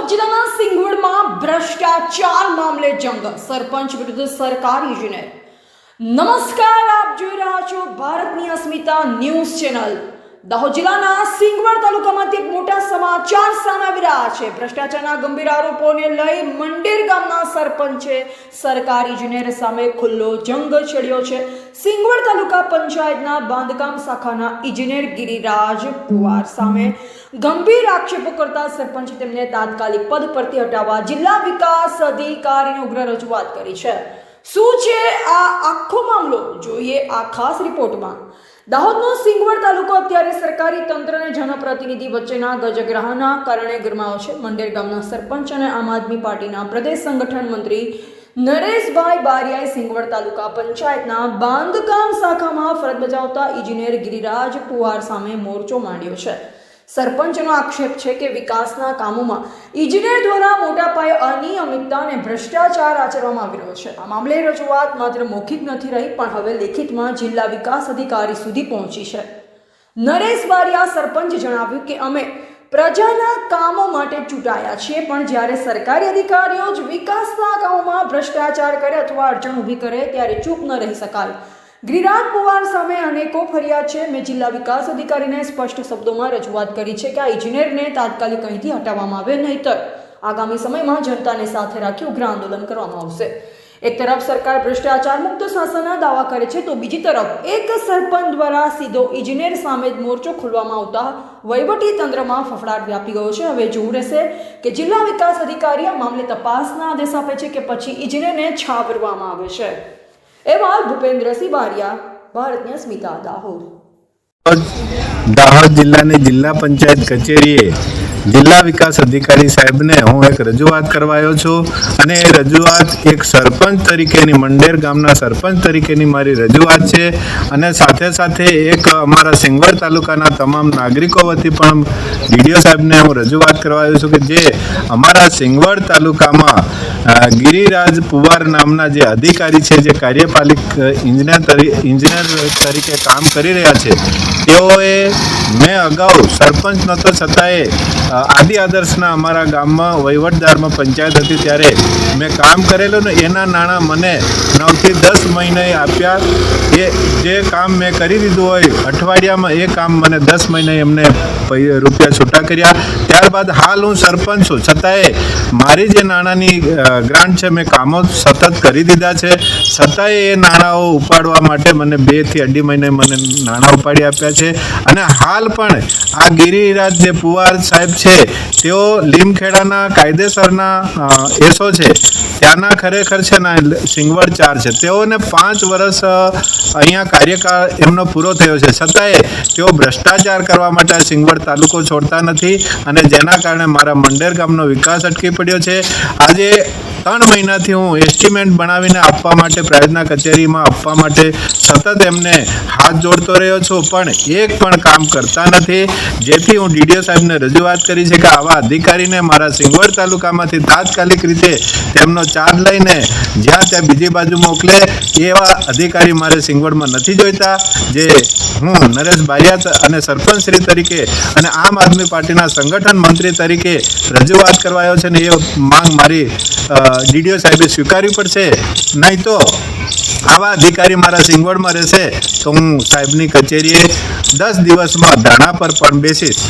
દાહોદ જિલ્લાના સિંગવડમાં ભ્રષ્ટાચાર મામલે જંગ. સરપંચ વિરુદ્ધ સરકારી ઇજનેર. નમસ્કાર, આપ જોઈ રહ્યા છો ભારતની અસ્મિતા ન્યૂઝ ચેનલ. દાહોદ જિલ્લાના સિંગવડ તાલુકામાંથી એક મોટા સમાચાર સામે આવી છે. ભ્રષ્ટાચારના ગંભીર આરોપોને લઈ મંડેર ગામના સરપંચે સરકારી ઇજનેર સામે ખુલ્લો જંગ છેડ્યો છે. સિંગવડ તાલુકા પંચાયતના બાંધકામ શાખાના ઇજનેર ગિરિરાજ પુવાર સામે ગંભીર આક્ષેપો કરતા સરપંચે તેમને તાત્કાલિક પદ પરથી હટાવવા જિલ્લા વિકાસ અધિકારીને ઉગ્ર રજૂઆત કરી છે. શું છે આ આખો મામલો? જોઈએ આ ખાસ રિપોર્ટમાં. દાહોદનો સિંગવડ તાલુકો અત્યારે સરકારી તંત્ર અને જનપ્રતિનિધિ વચ્ચેના ગજગ્રહના કારણે ગરમાયો છે. મંડેર ગામના સરપંચ અને આમ આદમી પાર્ટીના પ્રદેશ સંગઠન મંત્રી નરેશભાઈ બારિયાએ સિંગવડ તાલુકા પંચાયતના બાંધકામ શાખામાં ફરજ બજાવતા ઇજનેર ગિરિરાજ પુવાર સામે મોરચો માંડ્યો છે. સરપંચનો આક્ષેપ છે કે વિકાસના કામોમાં ઇજનેર દ્વારા મોટા પાયે અનિયમિતતા અને ભ્રષ્ટાચાર આચરવામાં આવી રહ્યો છે. આ મામલે રજૂઆત માત્ર મૌખિક નથી રહી, પણ હવે લેખિતમાં જિલ્લા વિકાસ અધિકારી સુધી પહોંચી છે. નરેશ બારિયા સરપંચ જણાવ્યું કે અમે પ્રજાના કામો માટે ચૂંટાયા છીએ, પણ જ્યારે સરકારી અધિકારીઓ જ વિકાસના કામોમાં ભ્રષ્ટાચાર કરે અથવા અડચણ ઊભી કરે, ત્યારે ચૂપ ન રહી શકાય. ગિરિરાજ પુવાર સામે અનેકો ફરિયાદ છે. મેં જિલ્લા વિકાસ અધિકારીને સ્પષ્ટ શબ્દોમાં રજૂઆત કરી છે કે આ ઇજનેરને તાત્કાલિક અહીંથી હટાવવામાં આવે નહીતર આગામી સમયમાં જનતાને સાથે રાખી ઉગ્ર આંદોલન કરવામાં આવશે. એક તરફ સરકાર ભ્રષ્ટાચાર મુક્ત શાસનના દાવા કરે છે તો બીજી તરફ એક સરપંચ દ્વારા સીધો ઇજનેર સામે જ મોરચો ખોલવામાં આવતા વહીવટી તંત્રમાં ફફડાટ વ્યાપી ગયો છે. હવે જોવું રહેશે કે જિલ્લા વિકાસ અધિકારી આ મામલે તપાસના આદેશ આપે છે કે પછી ઇજનેરને છાવરવામાં આવે છે. એવા ભૂપેન્દ્રસિંહ બારિયા ભારતની અસ્મિતા દાહોદ. દાહોદ જિલ્લાની જિલ્લા પંચાયત કચેરીએ જિલ્લા વિકાસ અધિકારી સાહેબને હું એક રજૂઆત કરવાયો છું અને એ રજૂઆત એક સરપંચ તરીકેની, મંડેર ગામના સરપંચ તરીકેની મારી રજૂઆત છે અને સાથે સાથે એક અમારા સિંગવડ તાલુકાના તમામ નાગરિકો વતી પણ ડીડીઓ સાહેબને હું રજૂઆત કરવાયો છું કે જે અમારા સિંગવડ તાલુકામાં ગિરિરાજ પુવાર નામના જે અધિકારી છે, જે કાર્યપાલિક ઇજનેર ઇજનેર તરીકે કામ કરી રહ્યા છે, તેઓએ મેં અગાઉ સરપંચ નહોતો છતાંય આદિ આદર્શના અમારા ગામમાં વહીવટદારમાં પંચાયત હતી ત્યારે મેં કામ કરેલું ને એના નાણાં મને નવથી દસ મહિને આપ્યા. એ જે કામ મેં કરી દીધું હોય, અઠવાડિયામાં એ કામ મને દસ મહિને એમને રૂપિયા છૂટા કર્યા. ત્યારબાદ હાલ હું સરપંચ છું. છતાંય મારી જે નાણાંની ગ્રાન્ટ છે મેં કામો સતત કરી દીધા છે. છતાંય એ નાણાંઓ ઉપાડવા માટે મને બેથી અઢી મહિને મને નાણાં ઉપાડી આપ્યા છે. અને હાલ પણ આ ગિરિરાજ જે પુવાર સાહેબ છે તેઓ લીમખેડાના કાયદેસરના એસો છે, ત્યાંના ખરેખર છે ને, સિંગવડ ચાર છે. તેઓને પાંચ વર્ષ અહીંયા કાર્યકાળ એમનો પૂરો થયો છે. છતાંય તેઓ ભ્રષ્ટાચાર કરવા માટે સિંગવડ તાલુકો છોડતા નથી અને જેના કારણે મારા મંડેર ગામનો વિકાસ અટકી પડ્યો છે. આજે ત્રણ મહિનાથી હું એસ્ટિમેટ બનાવીને આપવા માટે પ્રાયોજના કચેરીમાં આપવા માટે સતત એમને હાથ જોડતો રહ્યો છું. પણ એક પણ કામ કરતા નથી. જેથી હું ડીડીઓ સાહેબને રજૂઆત કરી છે કે આવા અધિકારીને મારા સિંગવડ તાલુકામાંથી તાત્કાલિક રીતે તેમનો ચાર્જ લઈને જ્યાં ત્યાં બીજી બાજુ મોકલે એવા અધિકારી મારે સિંગવડમાં નથી જોઈતા. જે હું નરેશ બારિયા અને સરપંચ શ્રી તરીકે અને આમ આદમી પાર્ટીના સંગઠન મંત્રી તરીકે રજૂઆત કરવાયો છે ને એ માંગ મારી ડીડીઓ સાહેબે સ્વીકારવી પડશે નહીં તો આવા અધિકારી મારા સિંગવડમાં રહેશે તો હું સાહેબની કચેરીએ દસ દિવસમાં ધાણા પર પણ બેસીશ.